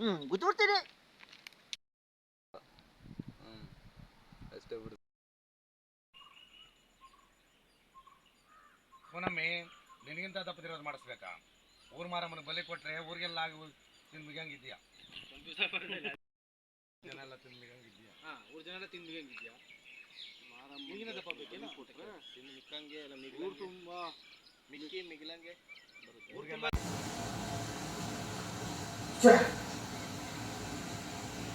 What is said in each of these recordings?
ಹ್ಮ್ ಗುದ್ಬಿಡ್ತೀನಿ ಹ್ಮ್ ಅಷ್ಟೇ ಬಿಡು. ಪುನಮ್ಮಿ ನಿನಗಿಂತ ತಪ್ಪದಿರೋದು ಮಾಡಿಸ್ಬೇಕಾ? ಊರ್ ಮಾರಮ್ಮನ ಬಲಿ ಕೊಟ್ರೆ ಊರಿಗೆಲ್ಲ ಆಗಿ ತಿನ್ಬಿಗಂಗಿದ್ಯಾ ಜನ ಎಲ್ಲ ತಿನ್ಬಿಗಂಗಿದ್ಯಾ ಊರ್ ಜನ ಎಲ್ಲ ತಿಂದು ಹೆಂಗಿದ್ಯಾ ನಿನಗಿನ ದಪ್ಪ ಬೇಕೇನು? ತಿನ್ನು ಮಿಕ್ಕಂಗೆ ಎಲ್ಲ ಊರು ಮಿಗಿಲಂಗೆ ತುಂಬಾ ಮಿಕ್ಕಿ ಮಿಗಿಲಂಗೆ ಬರುತ್ತೆ. ಊರಿಗೆಲ್ಲ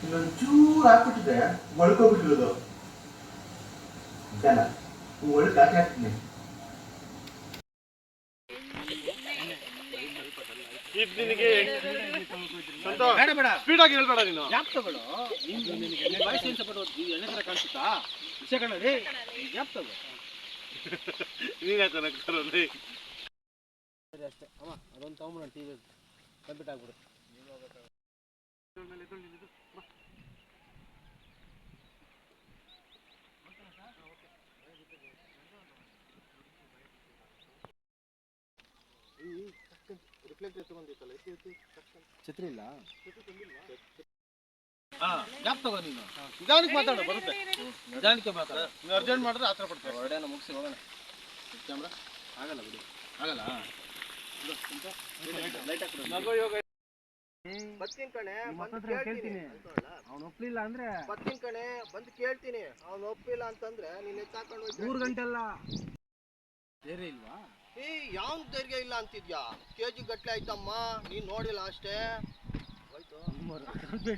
ಇನ್ನೊಂಚೂರು ಹಾಕ್ಬಿಟ್ಟಿದೆ ಮಳ್ಕೊಬಿಟ್ಟಿರೋದು ಜನ ಒಳಗೆ ಹಾಕಿ ಹಾಕ್ತೀನಿ. ಬೇಡ ಬೇಡ. ಸ್ಪೀಡ್ ಆಗಿ ಹೇಳ್ಬೇಡ ನೀನು. ಗ್ಯಾಪ್ ತಗೊಳ್ಳೋ? ನಿಂದು ನಿನಗೆ ನಿನ್ನ ವಯಸ್ಸು ಏನು ಸಪೋರ್ಟ್ ಈ ಎಣ್ಣೆ ಥರ ಕಾಣಿಸುತ್ತಾ? ವಿಷಯ ಕಣ್ಣಲ್ಲಿ ಗ್ಯಾಪ್ ತಗೋ? ನೀನೇ ತನಕ ಸರಿ ಅಷ್ಟೇ. ಅಮ್ಮ ಅದೊಂದು ತಗೊಂಬಿಡೋಣ ಟಿ ವಿ ಕಂಪ್ಲೀಟ್ ಆಗ್ಬಿಡು ಛತ್ರಿ ಇಲ್ಲ ಹಾ ಗ್ಯಾಪ್ ತಗೋ ನೀನು? ನಿಧಾನಕ್ಕೆ ಮಾತಾಡು ಬರುತ್ತೆ. ನಿಧಾನಕ್ಕೆ ಮಾತಾಡು. ನೀನು ಅರ್ಜೆಂಟ್ ಮಾಡಿದ್ರೆ ಆತರ ಪಡ್ತಾರೆ ಹೊರಡೇನ ಮುಗಿಸಿ ಹೋಗೋಣ. ಕ್ಯಾಮ್ರಾ ಆಗಲ್ಲ ಬಿಡಿ. ಆಗಲ್ಲ ಲೈಟ್ ಬರ್ತೀನಿ ಕಣೆ ಬಂದು ಕೇಳ್ತೀನಿ. ಅವ್ನು ಒಪ್ಲಿಲ್ಲ ಅಂದ್ರೆ ಬರ್ತೀನಿ ಕಣೆ ಬಂದು ಕೇಳ್ತೀನಿ. ಅವ್ನು ಒಪ್ಪಿಲ್ಲ ಅಂತಂದ್ರೆ ನೀನ್ ಎತ್ತಾಕೊಂಡು ಮೂರು ಗಂಟೆ ಅಲ್ಲ? ಬೇರೆ ಇಲ್ವಾ? ಏ ಯಾವ ಧೈರ್ಯ ಇಲ್ಲ ಅಂತಿದ್ಯಾ? ಕೆ ಜಿ ಗಟ್ಲೆ ಆಯ್ತಮ್ಮ ನೀನ್ ನೋಡಿಲ್ಲ ಅಷ್ಟೇ. ಹೋಯ್ತು. ಹೋಗಲೆ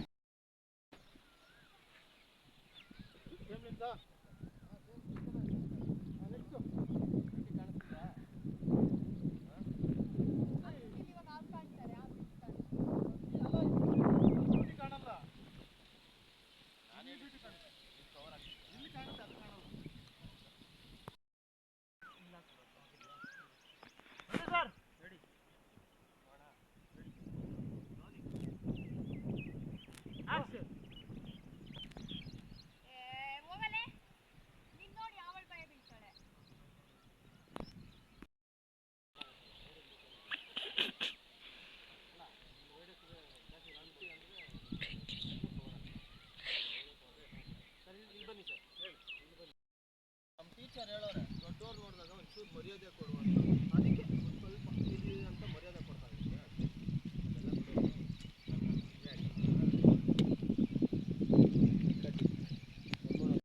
Adică